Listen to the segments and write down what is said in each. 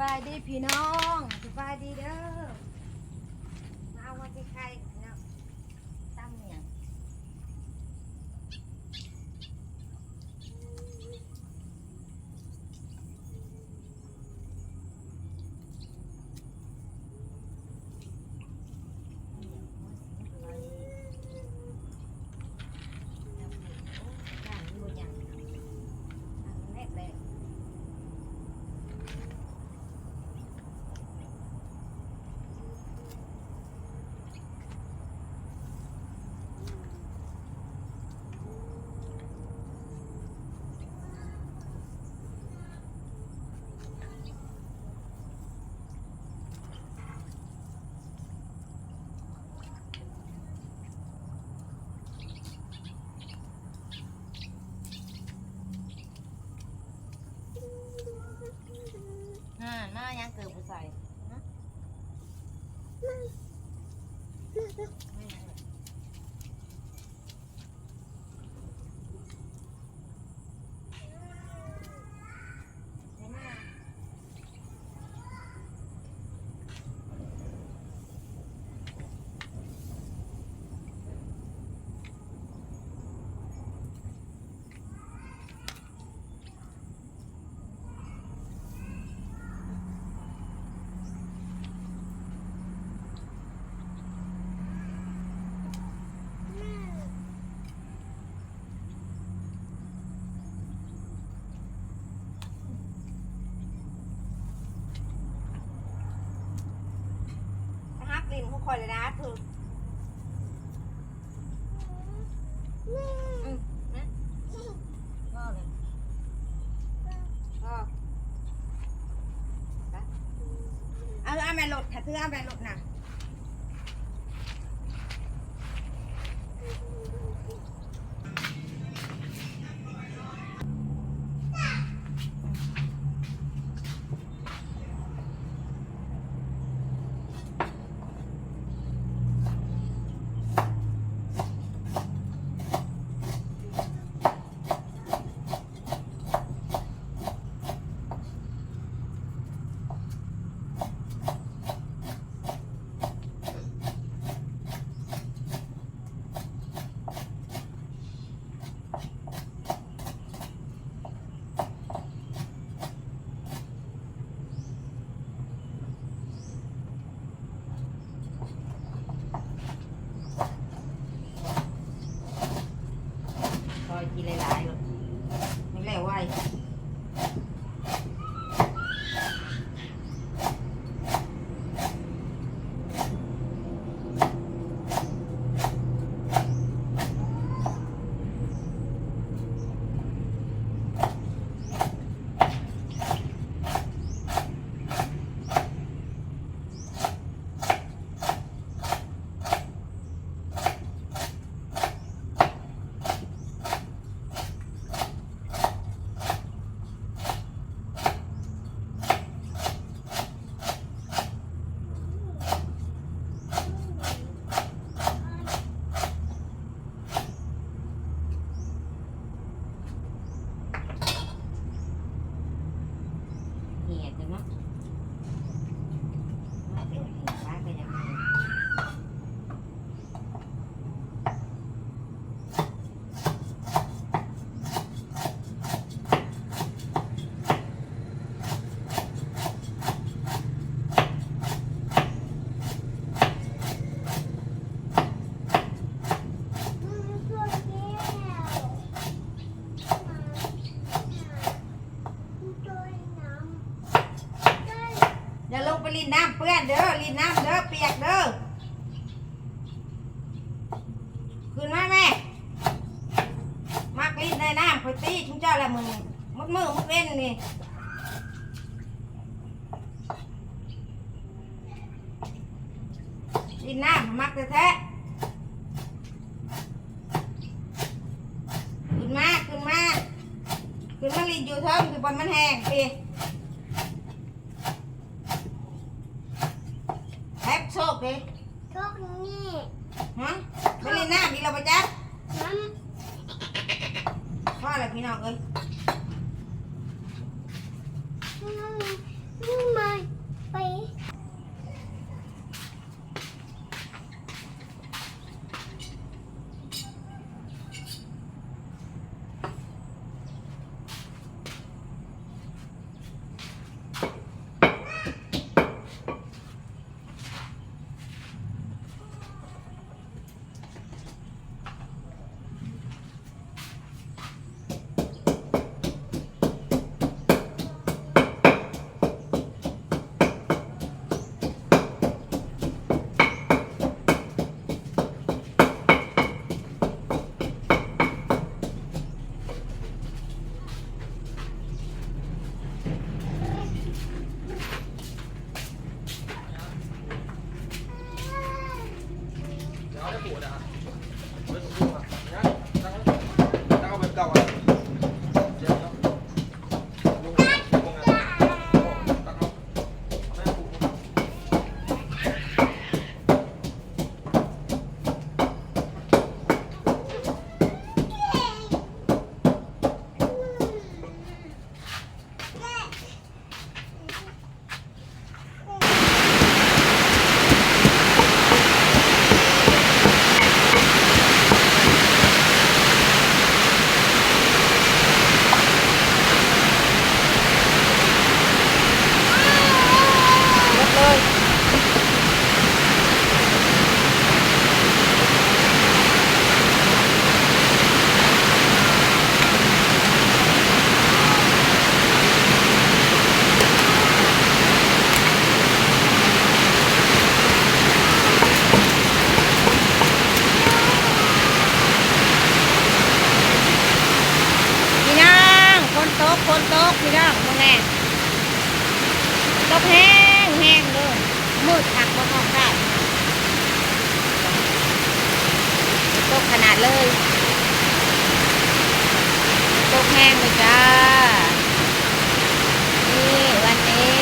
บายดีพี่น้องสบายดีเด้อมาเอาวันที่ใคร หน้ายังเกิดผู้ใส่นะไม่ยังเลยใช่ไหมล่ะ ฮักลินเขาคอยเลยนะเธออืมนะพ่อเลยพ่อไปเอาเอาแม่รถค่ะซื้อเอาแม่หลดน่ะ ไปลินน้ำเปื้อนเด้อลินน้ำเด้อเปียกเด้อขึ้นมาแม่ มักลินในน้ำคอยตีชุมเจ้าละมึงมดมือมดเว้นนี่ลินน้ำมักแท้ขึ้นมาขึ้นมาขึ้นมาลินอยู่เทิงคือบอลมันแห้งปีแฮ ป เลยตกแห้งเลยจ้า นี่วันนี้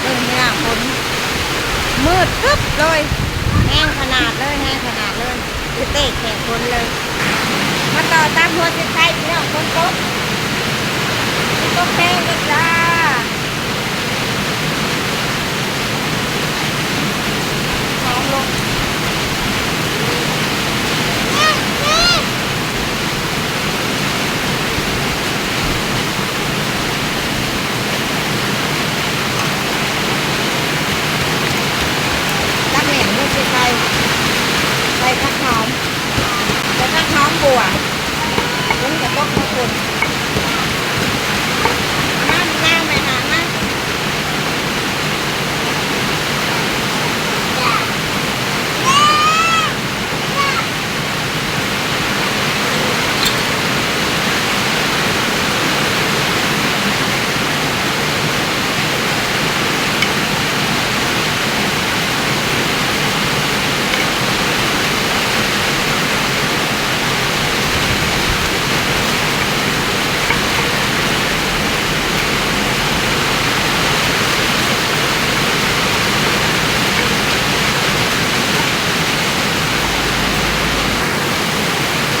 เรื่องนี้ฝนมืดตึ๊บเลย แห้งขนาดเลยแห้งขนาดเลยคือเตะแข่งคนเลย มาต่อตามหัวเส้นชัยพี่น้องคนตกตกแห้งเลยจ้าหอมลง ตั้งแหน่งหัวเส้นชัยใส่ผักหอมใส่ผักหอมบัวลุงจะตกมาคนน้ำน้ำไหมหามา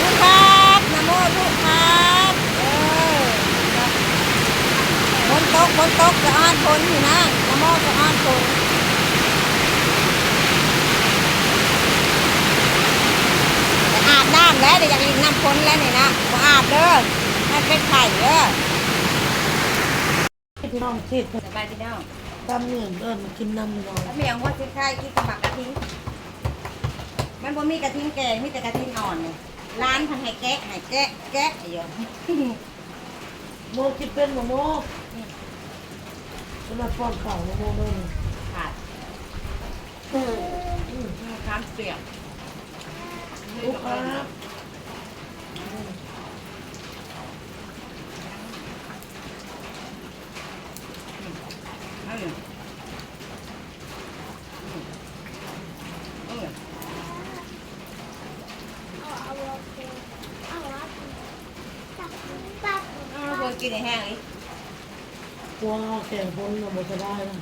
ลูกครับนะโมลูกครับเออครับฝนตกฝนตกจะอ้อนฝนอยู่นะนะโมจะอ้อนฝนจะอาบน้ำ แล้วเดี๋ยวอยากลินน้ำฝนแล้วนี่นะบ่อาบเด้อมันเป็นไข่เด้อพี่น้องคิดสบายดีเนาะตำเหนียงเอิญมากินน้ำพี่น้องแล้วเมียงว่าสิไข่กินกับหมักกะทิมันบ่มีกะทิแกงมีแต่กะทิอ่อนเนี่ยร้านทางให้แกะให้แกะแกะไอ้เหี้ยโมคิดเป็นบ่โมสำหรับป้อนข่าวโมเลยขาดอืมข้ามเปียกลูกครับ อืมอืม เอาคนกินให้แห้งอีกกลัวแก่พ้นเราบ่จะได้นะ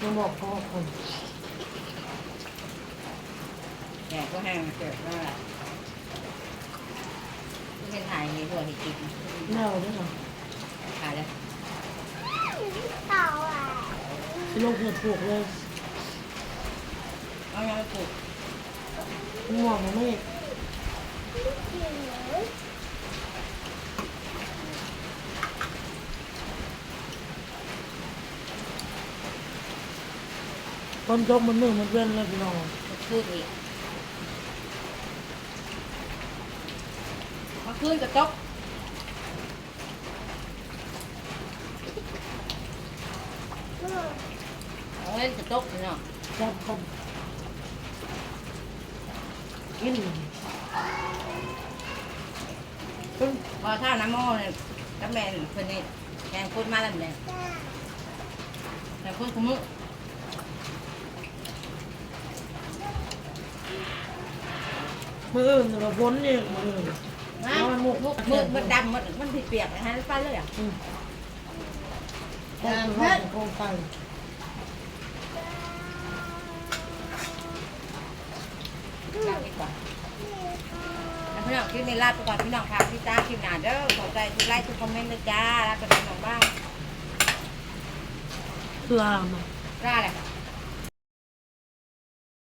มาบอกพ่อคนแห้งก็แห้งเกิดว่าที่เป็นถ่ายในตัวที่กินเน่าด้วยค่ะถ่ายเลย ที่ลงเห็ดปลูกเลยเอายังปลูกง่วงนะแม่คนจบมันมือมันเว้นเลยพี่น้องคืนอีกมาคืนกระจก เอาเล่นกระจกเนาะจับคนกินพอถ้าน้ำโม่เนี่ยก็แมนคนนี้แกงพูดมาแล้วเนี่ยแต่พูดขมุมืออื่นแต่ว่าพ้นเนี่ยมืออื่นนะมุกมุกมืดมันดำมันมันผิดเปียกนะฮะไปเลยอะอืมแต่คือว่าของโครงไฟ จ้าดีกว่าแล้วพี่น้อง คลิปนี้ลาไปก่อนพี่น้องค่ะพี่จ้าคลิปหนาเด้อขอใจทุกไลค์ทุกคอมเมนต์เลยจ้าลาไปก่อนน้องบ้างคืออามาลาเลย